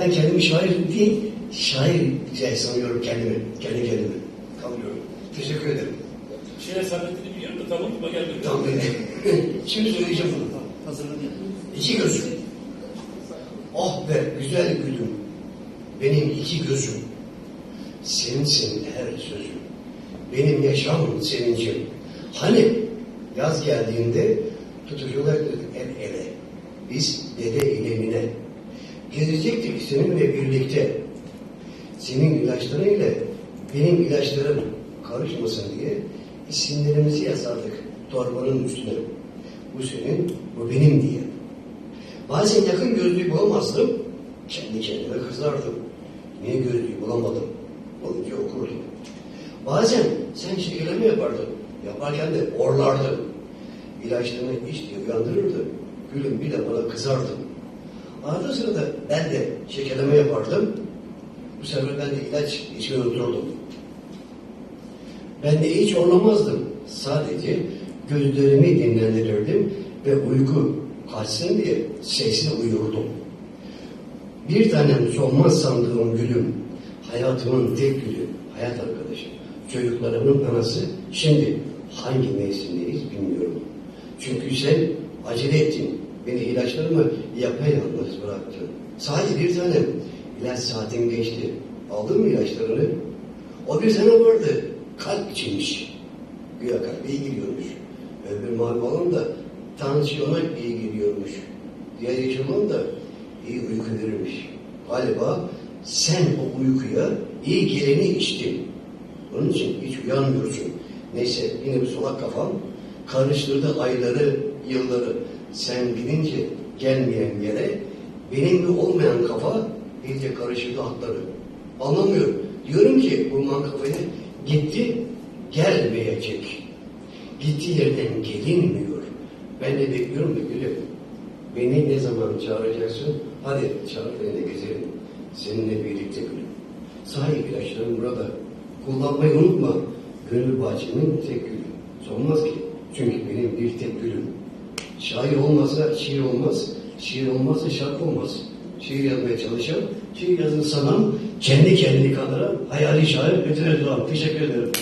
Ben kendimi şair değil, şair diye sanıyorum kendimi. Kendi kendimi. Kalıyorum. Teşekkür ederim. Şiir sabitini biliyorum da tam aklıma gelmedi. Tamam. Şimdi söyleyeceğim bunu. Hazırlanıyor. İki gözüm. Oh be güzel gülüm. Benim iki gözüm. Sensin her sözüm. Benim yaşam sevincim. Hani yaz geldiğinde tutuşacaktık el ele. Biz dede ilemine. Gezecektik seninle birlikte. Senin ilaçların ile benim ilaçlarım karışmasın diye isimlerimizi yazardık torbanın üstüne. Bu senin, bu benim diye. Bazen yakın gözlüğü bulamazdım. Kendi kendime kızardım. Niye gözlüğü bulamadım? Olunca okurdum. Bazen sen şekerleme yapardın. Yaparken de orlardın. İlaçlarını iç diye uyandırırdı. Gülüm bir de bana kızardı. Arada sırada ben de şekerleme yapardım. Bu sefer ben de ilaç içmeyi unuturdum. Ben de hiç orlamazdım. Sadece gözlerimi dinlendirirdim ve uyku kaçsın diye sesle uyurdum. Bir tanem solmaz sandığım gülüm, hayatımın tek gülü, hayat arkadaşı, çocuklarımın anası, şimdi hangi mevsimdeyiz bilmiyorum. Çünkü sen acele ettin, beni ilaçlarımı yapayalnız bıraktın. Sadece bir tanem, ilaç saatin geçti. Aldın mı ilaçlarını? O bir tane vardı, kalp içinmiş. Güya kalp iyi gidiyormuş. Öbür mavi olan da tansiyona iyi gidiyormuş. Diğer yeşil olan da iyi uyku verirmiş. Galiba sen o uykuya iyi geleni içtin. Onun için hiç uyanmıyorsun. Neyse yine bir solak kafam karıştırdı ayları, yılları. Sen gidince gelmeyen yere benim de olmayan kafa iyice karıştırdı hatları. Anlamıyorum. Diyorum ki bulunan kafaya gitti gelmeyecek. Gittiği yerden gelinmiyor. Ben de bekliyorum da gülüm. Beni ne zaman çağıracaksın? Hadi çağır beni de gezelim. Seninle birlikte gülüm. Sahi ilaçlarım burada. Kullanmayı unutma. Gönül bahçemin tek gülü. Solmaz ki. Çünkü benim bir tek gülüm. Şair olmazsa şiir olmaz. Şiir olmazsa şarkı olmaz. Şiir yazmaya çalışan, şiir yazın sanan, kendi kendini kandıran hayali şair Metin Erdoğan. Teşekkür ederim.